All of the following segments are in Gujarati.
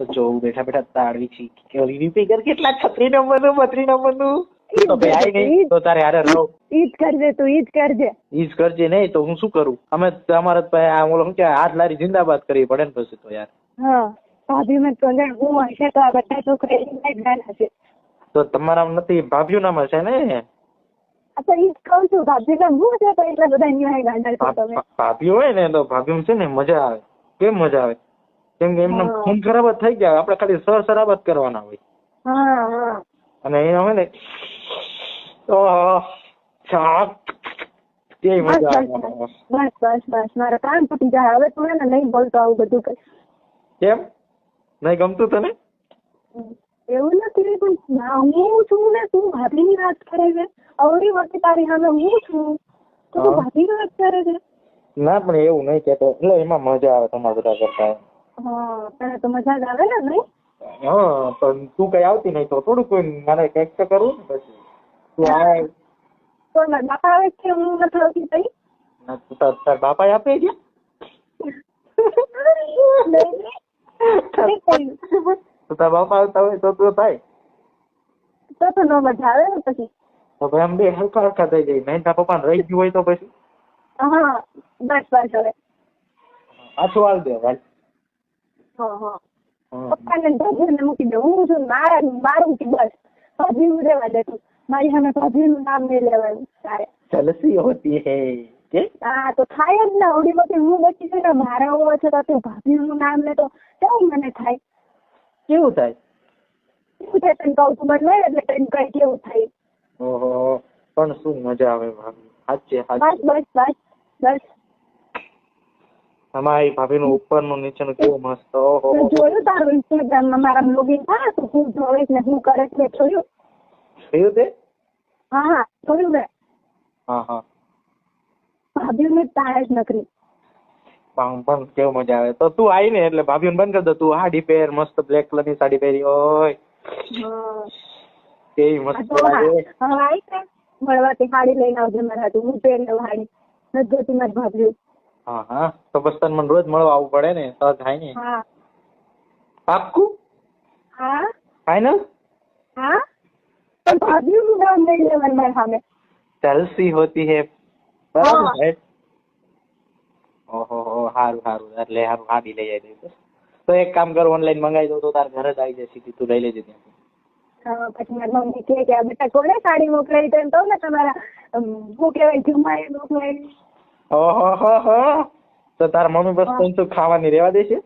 તો જોઉં બેઠા બેઠા તાળવી છી કે ઓલી ફિગર કેટલા છત્રી નંબરનું બત્રી નંબરનું તો ભાઈ આઈ તો તારે હારે રહો. ઈ કરજે તું ઈ કરજે. ઈ કરજે નહીં તો હું શું કરું? અમે તમારે તો આ ઓલો કે હાથ લારી જિંદાબાદ કરવી પડે ને પછી તો યાર. હા ભાભી મેં તો હું હશે તો આ બધા છોકરા એની તો નથી ભાભીયું નામ હશે ને? ભાભી હોય ને તો ભાભી છે ને મજા આવે કેમ મજા આવે? કેમ કે એમને ખૂન ખરાબ જ થઈ ગયા. આપણે ખાલી સર શરાબ જ કરવાના હોય. અને એ હોય ને તો છાક તે મજા બસ બસ બસ બસ મારા કાન તૂટી જાય હવે તું એને નહીં બોલતો આવું બધું કઈ. કેમ? નહીં ગમતું તને? એવું નથી પણ ના, હું છું ને તું ભાભીની વાત કરે છે. અવળી વખતે તારી સામે હું છું. તો તું. ભાભીની વાત કરે છે. ના પણ એવું નહીં કેતો એટલે એમાં મજા આવે તમારા બધા કરતા. હા તને તો મજા જ આવે ને નહીં? હા પણ તું કઈ આવતી નહીં તો થોડું કોઈ મારે કંઈક તો કરવું ને પછી. તું આ તો મારા બાપા આવે છે હું નથી આવતી તઈ? તાર તાર બાપાએ આપી નહીં. તો તાર બાપા આવતા હોય તો તું થાય. તો તો નો મજા આવે ને પછી. તો ભાઈ આમ બે હલકા હલકા થઈ જાય. નહીં તાર પપ્પા રહી ગયું હોય તો પછી. હા બસ બસ હવે. પાછું હાલ દે હા. પપ્પાને ભાભીને મૂકી દે હું છું મારા મારું કે બસ. ભાભીનું રહેવા દે તું મારી સામે ભાભીનું નામ નહીં લેવાનું. તારે. જલસી હોતી હે. હા તો થાય જ ના. ઓડી વખતે હું બચી છું ને મારા હોવા છતાં તું ભાભીનું નામ લે તો કેવું મને થાય? કેવું થાય? કેવું થાય તને કહું તું બદલે એટલે તને કઈ કેવું થાય. ઓહો. પણ શું મજા આવે ભાભી. સાચે. બસ બસ બસ બસ. બસ ઉપરનું નીચે નું કેવું મસ્ત જોયું તારું ઇન્સ્ટાગ્રામમાં મારા લોગિન થાય તો હું જોઈશ ને હું કરે છે જોયું? જોયું તે? હા હા જોયું મેં. હા હા. ભાભીને તારે જ નકરી. પણ પણ કેવું મજા આવે. તો તું આવી ને એટલે ભાભી બંધ કરી દો. તું સાડી પહેર મસ્ત બ્લેક કલરની સાડી પહેરી હોય કેવી મસ્ત લાગે. હવે આવી ને. મળવાથી સાડી લઈને આવજે મારા તું હું પહેરી લઉં સાડી નથી જોતી મારી ભાભી હા હા. તો બસ તને મને રોજ મળવા આવવું પડે ને તો થાય ને. હા. પાક્કું? હા. ફાઈનલ હા. ભાભી નું નામ લઈ લેવાનું મારા સામે. જલસી હોતી હે. બરાબર? ઓહો હો હારું હારું. એટલે હારું ભાભી લઈ આવી દઈશ. તો એક કામ કર ઓનલાઈન મંગાવી દઉં તો તાર ઘરે જ આવી જાય સીધી. તું લઈ લેજે ત્યાં પછી મારી મમ્મી કે બેટા કોને સાડી મોકલાવી તો એમ કહું ને તમારા શું કહેવાય જુમાએ મોકલાવી. ઓહો તો તારા મમ્મી બસ તને શું ખાવાની રેવા દેશે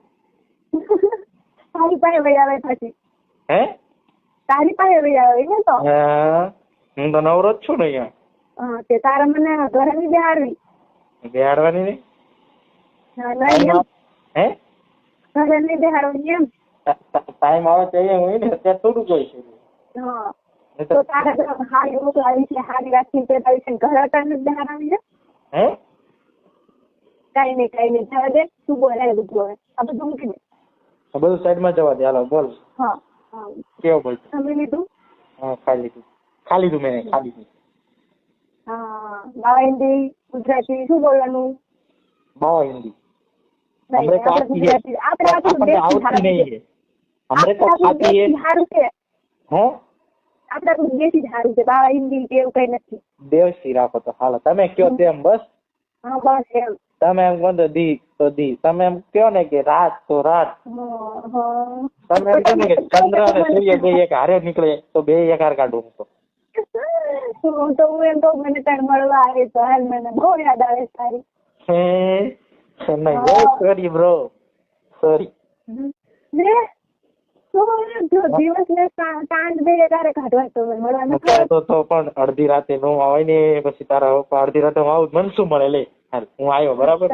તારી પાસે વહી આવે પછી. હે? તારી પાસે વહી આવે ને તો. હા, હું તો નવરો જ છું ને અહીંયા. હા તે તારા મને ઘરે ની બેહાડવી. બેહાડવાની ને? હે ઘરે ની બેહાડવી એમ. ટાઈમ આવે તો અહીંયા હોય ને અત્યારે થોડું જોઈ છે હા. તો તારા હારી મોકલાવી છે હારી રાખીને તે છે ઘરે જ બેહાડવી છે? હે? કઈ નહીં કઈ નહીં. થવા દે તું બોલાય બધું હવે. આ બધું મૂકી દે. આ બધું સાઈડમાં જવા દે. હાલો બોલ. હા કેવો બોલ તમે લીધું? હા ખાઈ લીધું. ખાઈ લીધું મેં ખાઈ લીધું હા હિન્દી ગુજરાતી શું બોલવાનું? સારું છે. હે. આપણા તો સારું છે. બાવા હિન્દી એવું કઈ નથી. દેશી રાખો તો હાલો. તમે કયો તેમ બસ? હા બસ એમ. તમે એમ કહો તો દી તો દી. તમે એમ કહો ને કે રાત તો રાત. તમે એમ કહો ને કે ચંદ્ર અને સૂર્ય બે એક હારે નીકળે તો બે એક હાર કાઢું તો. હું તો હું એમ કહું મને તણ મળવા આવે તો હાલ મને બહુ યાદ આવે તારી હે? નહીં સોરી બ્રો સોરી ને દિવસ ને બે તારે કાઢવા તો. તો તો પણ અડધી રાતે નો આવે ને પછી તારા અડધી રાતે હું આવું મને શું મળે લે? હું આવ્યો બરાબર?